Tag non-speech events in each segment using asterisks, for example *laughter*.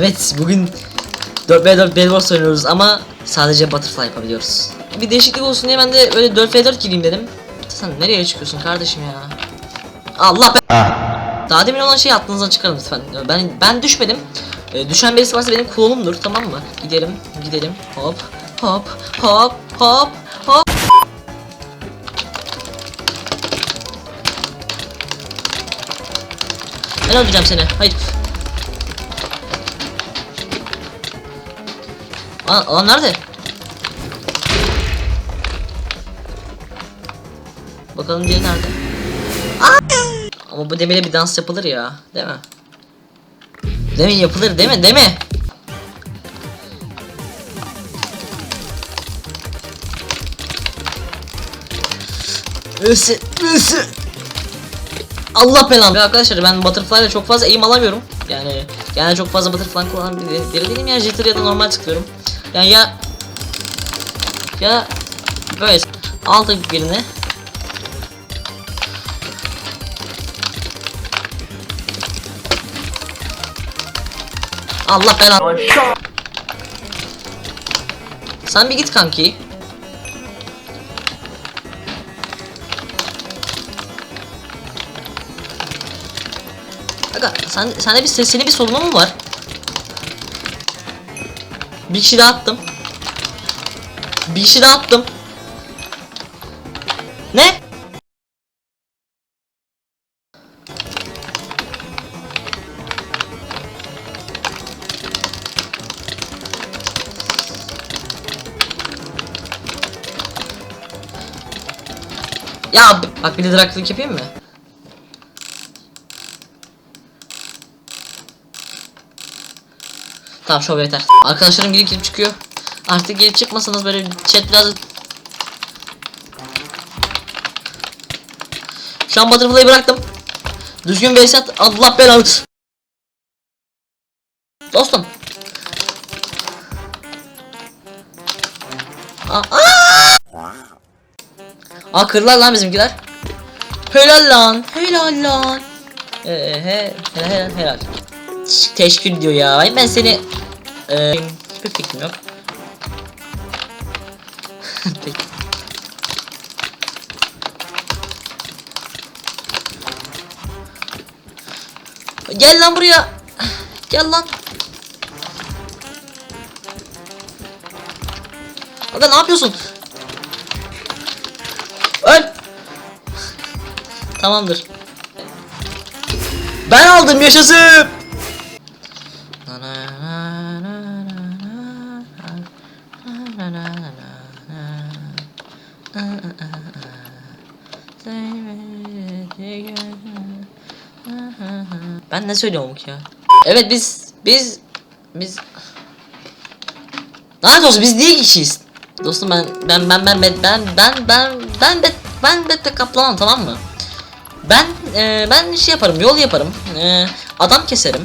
Evet bugün 4v4 Bedwars oynuyoruz ama sadece butterfly yapabiliyoruz. Bir değişiklik olsun diye ben de öyle 4v4 gireyim dedim. Sen nereye çıkıyorsun kardeşim ya? Allah be. Daha demin olan şeyi aklınızdan çıkarın lütfen. Ben ben düşmedim. Ee, düşen birisi varsa benim klonumdur tamam mı? Gidelim gidelim hop hop hop hop hop. Ben öldüreceğim seni. Hayır. Aa, alan nerede? Bakalım diğeri nerede? Ama bu demire bir dans yapılır ya, değil mi? Değil yapılır değil mi? Değil mi? Isı, ısı. Allah belamı. Ya arkadaşlar ben butterfly ile çok fazla aim alamıyorum. Yani yani çok fazla butterfly kullanan biri, değilim ya jitter ya da normal tıklıyorum. Yani ya ya böyle alta birini Allah belanı. Sen bir git kanki. Aga sen sende bir sesini bir soluma mı var? Bir kişi daha attım. Bir kişi daha attım. Ne? Ya bak bir de draklık yapayım mı? Tamam şov yeter. Arkadaşlarım girip girip çıkıyor. Artık girip çıkmasanız böyle chat biraz... Şu an butterfly'ı bıraktım. Düzgün bir at. Allah belanı. Dostum. Aa, aa! Aa kırdılar lan bizimkiler. Helal lan. Helal lan. Ee, he, helal helal. Teşekkür diyor ya. Ben seni ee, hiçbir fikrim yok. *laughs* Peki. Gel lan buraya. Gel lan. Aga ne yapıyorsun? Öl. Tamamdır. Ben aldım yaşasın. Ben ne söylüyorum ki ya? Evet biz biz biz Lanet olsun biz niye kişiyiz? Dostum ben ben ben ben ben ben ben ben ben bet ben bette kaplanım tamam mı? Ben e, ben şey yaparım yol yaparım e, adam keserim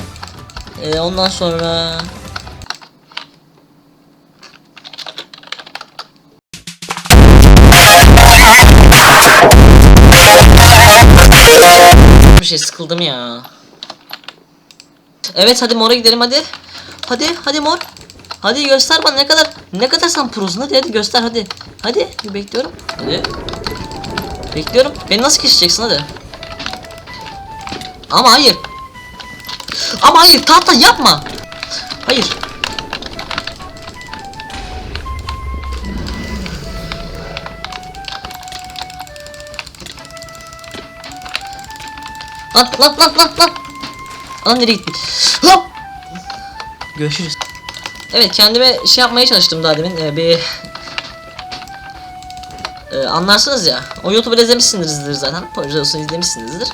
e, ondan sonra bir şey sıkıldım ya. Evet hadi mora gidelim hadi. Hadi hadi mor. Hadi göster bana ne kadar ne kadar sen prosun hadi hadi göster hadi. Hadi bekliyorum. Hadi. Bekliyorum. Beni nasıl keseceksin hadi. Ama hayır. Ama hayır tahta yapma. Hayır. Lan lan lan lan lan. Lan nereye gitti? Hop. Görüşürüz. Evet kendime şey yapmaya çalıştım daha demin ee, bir ee, anlarsınız ya. O YouTube'u izlemişsinizdir zaten. Projesini izlemişsinizdir.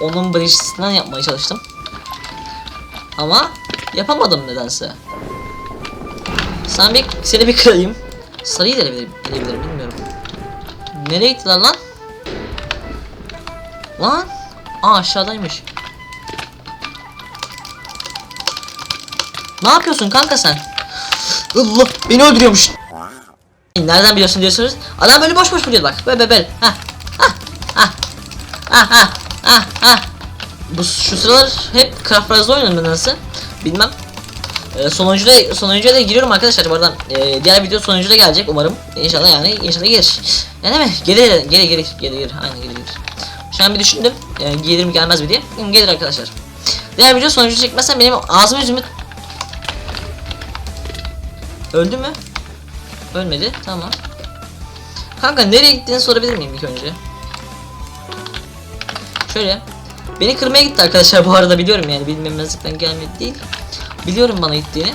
Onun bridge'sinden yapmaya çalıştım. Ama yapamadım nedense. Sen bir seni bir kırayım. Sarıyı da elebilirim, bilmiyorum. Nereye gittiler lan? Lan? Aa aşağıdaymış. Ne yapıyorsun kanka sen? Allah beni öldürüyormuş. Nereden biliyorsun diyorsunuz? Adam böyle boş boş vuruyor bak. Böyle böyle. Ha. Ha. Ha ha. Ha ha. Bu şu sıralar hep Craft Rise oynuyorum ben nasıl? Bilmem. E, sonuncuda sonuncuya da giriyorum arkadaşlar bu arada. E, diğer video sonuncuda gelecek umarım. İnşallah yani inşallah gelir. Yani mi? Gelir gelir gelir gelir gelir. Aynen gelir gelir. Şu an bir düşündüm. E, gelir mi gelmez mi diye. Gelir arkadaşlar. Diğer video sonuncu çekmezsem benim ağzımı yüzümü Öldü mü? Ölmedi. Tamam. Kanka nereye gittiğini sorabilir miyim ilk önce? Şöyle. Beni kırmaya gitti arkadaşlar bu arada biliyorum yani bilmemezlikten gelmedi değil. Biliyorum bana gittiğini.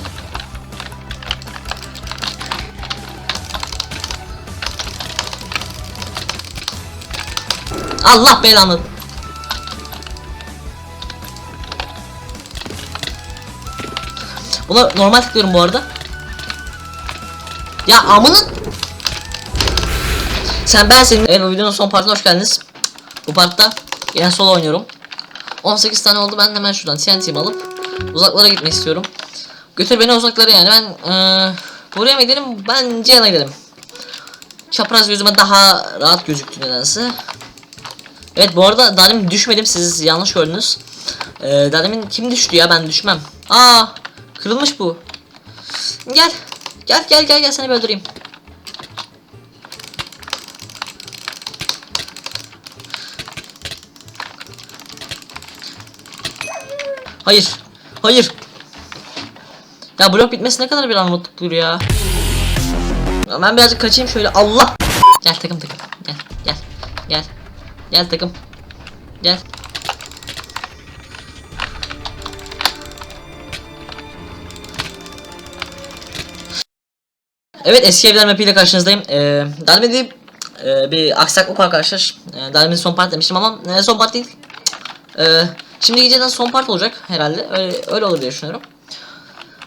Allah belanı. Buna normal tıklıyorum bu arada. Ya amının Sen ben senin Evet bu videonun son partına hoş geldiniz Bu partta yine solo oynuyorum 18 tane oldu. Ben hemen şuradan TNT'mi alıp Uzaklara gitmek istiyorum. Götür beni uzaklara yani. Ben eee Buraya mı gidelim? Bence yana gidelim. Çapraz gözüme daha rahat gözüktü nedense. Evet bu arada daha düşmedim. Siz yanlış gördünüz. Ee, daha kim düştü ya? Ben düşmem. Aa kırılmış bu. Gel. Gel gel gel. Gel seni bir öldüreyim. Hayır. Hayır. Ya blok bitmesi ne kadar bir anlattık ya. Ya Ben birazcık kaçayım şöyle. Allah. Gel takım takım. Gel gel. Gel. Gel takım. Gel. Evet eski evler map ile karşınızdayım. Ee, bir, e, bir aksaklık var arkadaşlar. Ee, demin son part demiştim ama e, son part değil. Ee, şimdi geceden son part olacak herhalde. Öyle, öyle olur diye düşünüyorum.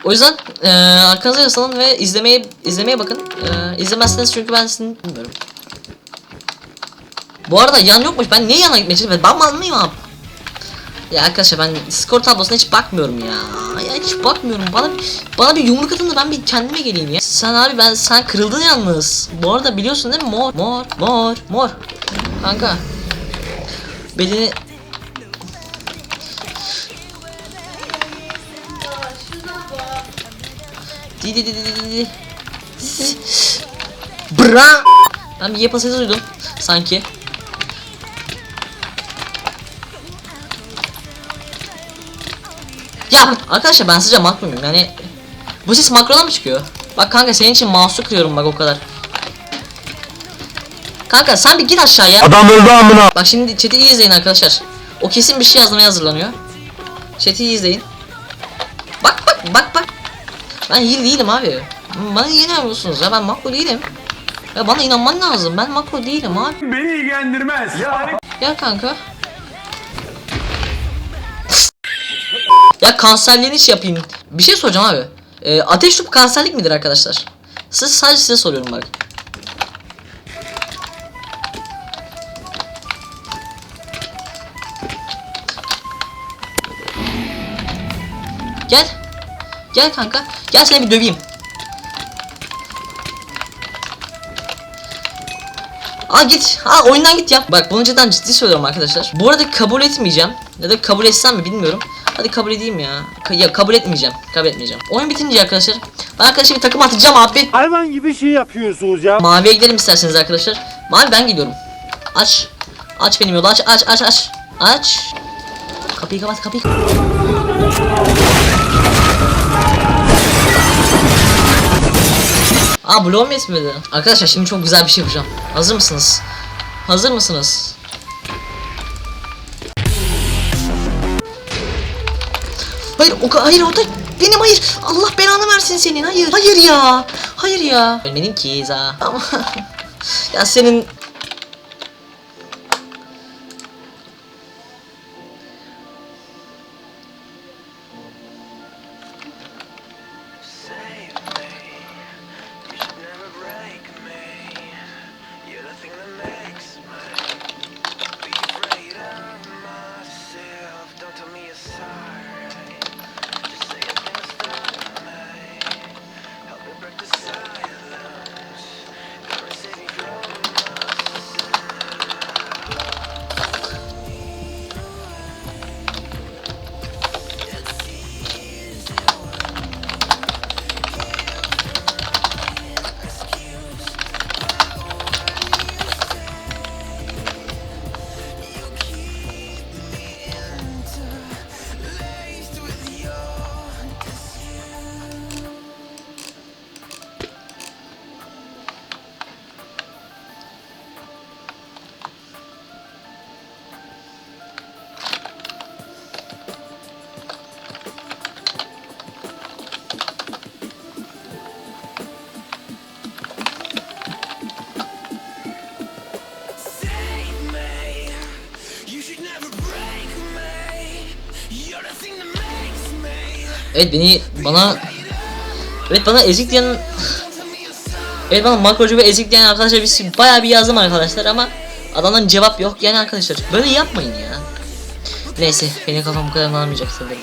O yüzden e, arkanıza yaslanın ve izlemeye izlemeye bakın. E, izlemezseniz çünkü ben sizin bilmiyorum. Bu arada yan yokmuş. Ben niye yana gitmeye çalışıyorum? Ben mal mıyım abi? Ya arkadaşlar ben skor tablosuna hiç bakmıyorum ya. Ya hiç bakmıyorum. Bana bana bir yumruk atın da ben bir kendime geleyim ya. Sen abi ben sen kırıldın yalnız. Bu arada biliyorsun değil mi? Mor, mor, mor, mor. Kanka. Belini Di di di di di di. Bra. Ben bir yapı sesi duydum sanki. Ya arkadaşlar ben sizce makro muyum yani Bu ses makrodan mı çıkıyor? Bak kanka senin için mouse'u kırıyorum bak o kadar Kanka sen bir git aşağıya Adam öldü amına. Bak şimdi chat'i iyi izleyin arkadaşlar O kesin bir şey yazmaya hazırlanıyor Chat'i iyi izleyin Bak bak bak bak Ben iyi değilim abi Bana inanmıyorsunuz ya ben makro değilim Ya bana inanman lazım ben makro değilim abi Beni ilgilendirmez. Yani Gel kanka. ya kanserliğini iş yapayım. Bir şey soracağım abi. Ee, ateş topu kanserlik midir arkadaşlar? Siz sadece size soruyorum bak. Gel kanka. Gel seni bir döveyim. Aa git. Ha oyundan git ya. Bak bunu cidden ciddi söylüyorum arkadaşlar. Bu arada kabul etmeyeceğim. Ya da kabul etsem mi bilmiyorum. Hadi kabul edeyim ya. Ka- ya kabul etmeyeceğim. Kabul etmeyeceğim. Oyun bitince arkadaşlar. Ben arkadaşlar bir takım atacağım abi. hayvan gibi şey yapıyorsunuz ya. Maviye gidelim isterseniz arkadaşlar. Mavi ben gidiyorum. Aç. Aç benim yolu aç aç aç aç. Aç. Kapıyı kapat kapıyı. Aa bloğum yetmedi. Arkadaşlar şimdi çok güzel bir şey yapacağım. Hazır mısınız? Hazır mısınız? Hayır o hayır o da benim hayır. Allah belanı versin senin. Hayır. Hayır ya. Hayır ya. Ölmedim ki za. *laughs* Ya senin Evet beni bana Evet bana ezik diyen Evet bana makrocu ve ezik diyen arkadaşlar biz bayağı bir yazdım arkadaşlar ama adamdan cevap yok yani arkadaşlar böyle yapmayın ya. Neyse benim kafam bu kadar almayacak sanırım.